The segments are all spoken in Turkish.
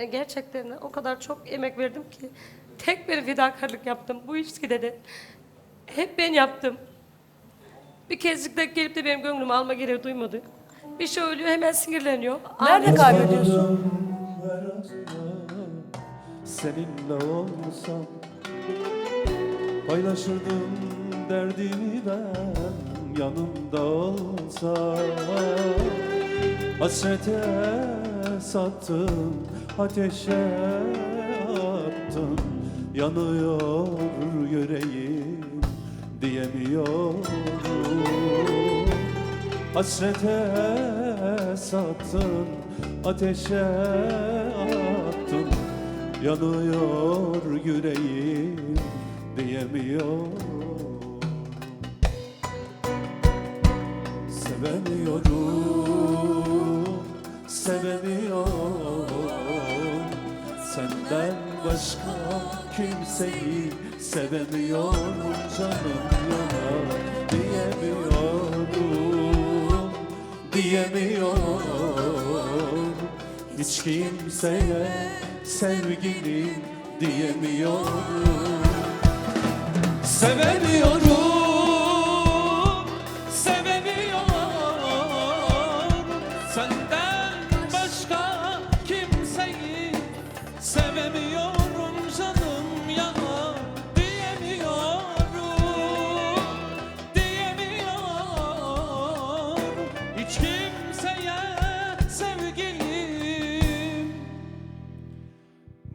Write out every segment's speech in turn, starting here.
e, gerçekten o kadar çok emek verdim ki tek bir fedakarlık yaptım bu ilişkide de. Hep ben yaptım. Bir kezlik de gelip de benim gönlümü alma gereği duymadı. Bir şey ölüyor hemen sinirleniyor. Nerede kaybediyorsun? Seninle olsam Paylaşırdım derdini ben Yanımda olsam Hasrete sattın Ateşe attın. Yanıyor yüreğim Diyemiyorum Hasrete sattın, ateşe attın. Yanıyor yüreğim diyemiyorum Sevemiyorum, sevemiyorum Senden başka kimseyi sevemiyorum canım yana. Diyemiyorum diyemiyorum. Hiç kimseye sevgilim diyemiyorum. Sevemiyorum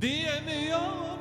diyemiyorum.